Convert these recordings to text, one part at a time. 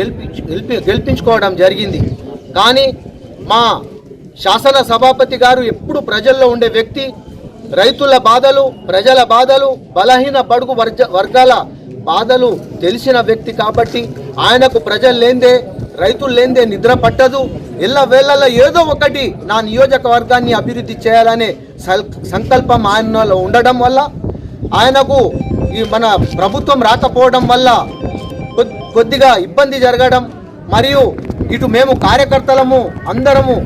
గెలిపించు గెలిపి గెలిపించుకోవడం జరిగింది. కానీ మా శాసన సభాపతి గారు ఎప్పుడు ప్రజల్లో ఉండే వ్యక్తి రైతుల బాధలు ప్రజల బాధలు బలహీన బడుగు వర్గ వర్గాల బాధలు తెలిసిన వ్యక్తి కాబట్టి ఆయనకు ప్రజలు లేందే రైతులు లేందే నిద్ర పట్టదు. ఇళ్ళ వేళల్లో ఏదో ఒకటి నా నియోజకవర్గాన్ని అభివృద్ధి చేయాలనే సల్- సంకల్పం ఆయనలో ఉండడం వల్ల ఆయనకు ఈ మన ప్రభుత్వం రాకపోవడం వల్ల కొద్దిగా ఇబ్బంది జరగడం మరియు ఇటు మేము కార్యకర్తలము అందరము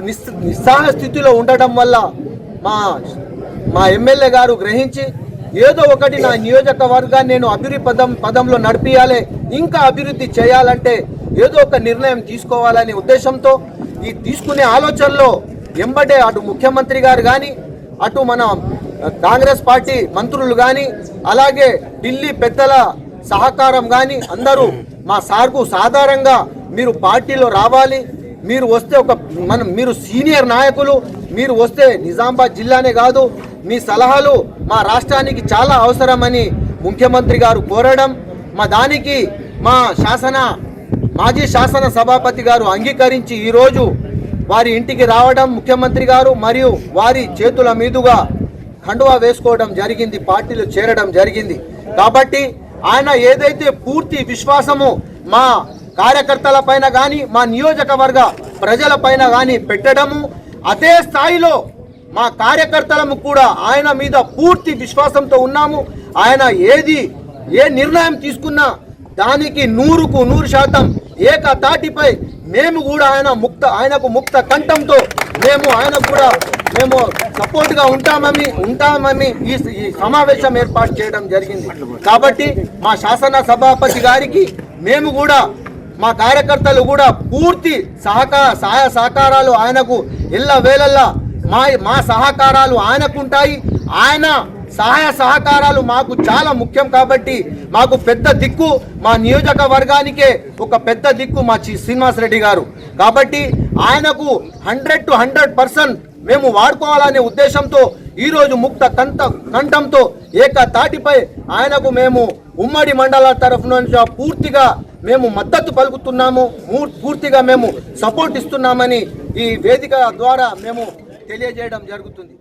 నిస్ నిస్సహాయ స్థితిలో ఉండటం వల్ల మా మా ఎమ్మెల్యే గారు గ్రహించి ఏదో ఒకటి నా నియోజకవర్గాన్ని నేను అభివృద్ధి పదం పదంలో నడిపియాలి ఇంకా అభివృద్ధి చేయాలంటే ఏదో ఒక నిర్ణయం తీసుకోవాలనే ఉద్దేశంతో ఈ తీసుకునే ఆలోచనలో ఎంబటే అటు ముఖ్యమంత్రి గారు కానీ అటు మన కాంగ్రెస్ పార్టీ మంత్రులు కానీ అలాగే ఢిల్లీ పెద్దల సహకారం కానీ అందరూ మా సార్కు సాధారణంగా మీరు పార్టీలో రావాలి మీరు వస్తే ఒక మనం మీరు సీనియర్ నాయకులు మీరు వస్తే నిజామాబాద్ జిల్లానే కాదు మీ సలహాలు మా రాష్ట్రానికి చాలా అవసరమని ముఖ్యమంత్రి గారు కోరడం మా దానికి మా శాసన మాజీ శాసన సభాపతి గారు అంగీకరించి ఈరోజు వారి ఇంటికి రావడం ముఖ్యమంత్రి గారు మరియు వారి చేతుల మీదుగా కండువా వేసుకోవడం జరిగింది పార్టీలో చేరడం జరిగింది. కాబట్టి ఆయన ఏదైతే పూర్తి విశ్వాసము మా కార్యకర్తల పైన కానీ మా నియోజకవర్గ ప్రజల పైన కానీ పెట్టడము అదే స్థాయిలో మా కార్యకర్తలము కూడా ఆయన మీద పూర్తి విశ్వాసంతో ఉన్నాము. ఆయన ఏది ఏ నిర్ణయం తీసుకున్నా దానికి నూరుకు నూరు శాతం ఏకతాటిపై మేము కూడా ఆయన ముక్త ఆయనకు ముక్త కంఠంతో మేము ఆయనకు కూడా మేము సపోర్ట్గా ఉంటామని ఉంటామని ఈ సమావేశం ఏర్పాటు చేయడం జరిగింది. కాబట్టి మా శాసన సభాపతి గారికి మేము కూడా మా కార్యకర్తలు కూడా పూర్తి సహకార సహాయ సహకారాలు ఆయనకు ఇళ్ళ వేళల్లా మా మా సహకారాలు ఆయనకుంటాయి. ఆయన సహాయ సహకారాలు మాకు చాలా ముఖ్యం కాబట్టి మాకు పెద్ద దిక్కు మా నియోజకవర్గానికే ఒక పెద్ద దిక్కు మా చి శ్రీనివాస్ రెడ్డి గారు. కాబట్టి ఆయనకు హండ్రెడ్ టు హండ్రెడ్ పర్సెంట్ మేము వాడుకోవాలనే ఉద్దేశంతో ఈరోజు ముక్త కంఠ కంఠంతో ఏక తాటిపై ఆయనకు మేము ఉమ్మడి మండలాల తరఫు నుంచి పూర్తిగా మేము మద్దతు పలుకుతున్నాము. మూ- పూర్తిగా మేము సపోర్ట్ ఇస్తున్నామని ఈ వేదిక ద్వారా మేము తెలియజేయడం జరుగుతుంది.